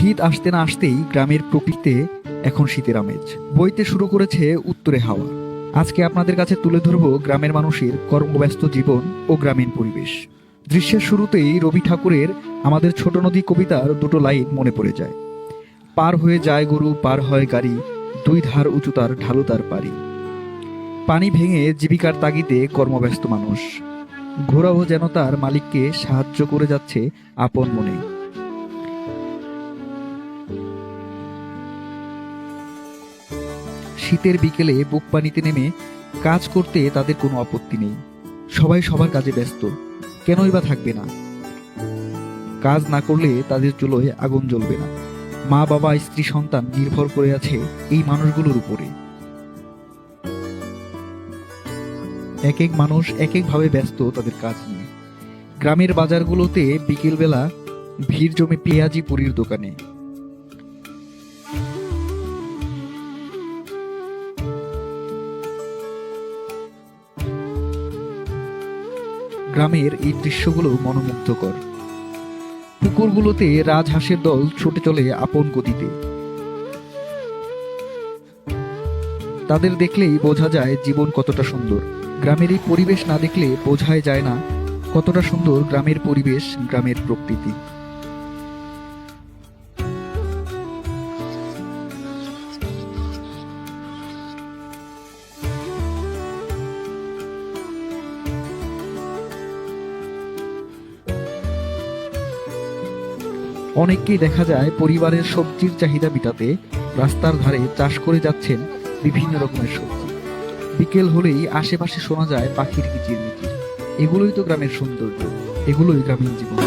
শীত আসতে না আসতেই গ্রামের প্রকৃতিতে এখন শীতের আমেজ। বইতে শুরু করেছে উত্তরে হাওয়া। আজকে আপনাদের কাছে তুলে ধরব গ্রামের মানুষের কর্মব্যস্ত জীবন ও গ্রামীণ পরিবেশ। দৃশ্যের শুরুতেই রবি ঠাকুরের আমাদের ছোট নদী কবিতার দুটো লাইন মনে পড়ে যায়। পার হয়ে যায় গরু, পার হয় গাড়ি, দুই ধার উঁচু তার ঢালু তার পারি পানি ভেঙে জীবিকার তাগিদে কর্মব্যস্ত মানুষ। ঘোড়াও যেন তার মালিককে সাহায্য করে যাচ্ছে আপন মনে। শীতের বিকেলে বুক পানিতে নেমে কাজ করতে তাদের কোনো আপত্তি নেই। সবাই সবার কাজে ব্যস্ত। কেনই বা থাকবে না? কাজ না করলে তাদের চুলোয় আগুন জ্বলবে না। মা, বাবা, স্ত্রী, সন্তান নির্ভর করে আছে এই মানুষগুলোর উপরে। এক এক মানুষ এক একভাবে ব্যস্ত তাদের কাজ নিয়ে। গ্রামের বাজারগুলোতে বিকেলবেলা ভিড় জমে পেঁয়াজি পুরীর দোকানে। গ্রামের এই দৃশ্যগুলো মনোমুগ্ধকর। পুকুরগুলোতে রাজহাঁসের দল ছুটে চলে আপন গতিতে। তাদের দেখলেই বোঝা যায় জীবন কতটা সুন্দর। গ্রামের এই পরিবেশ না দেখলে বোঝাই যায় না কতটা সুন্দর গ্রামের পরিবেশ, গ্রামের প্রকৃতি। অনেককেই দেখা যায় পরিবারের সবজির চাহিদা মেটাতে রাস্তার ধারে চাষ করে যাচ্ছেন বিভিন্ন রকমের সবজি। বিকেল হলেই আশেপাশে শোনা যায় পাখির কিচির কিচিরমিচির এগুলোই তো গ্রামের সৌন্দর্য, এগুলোই গ্রামীণ জীবন।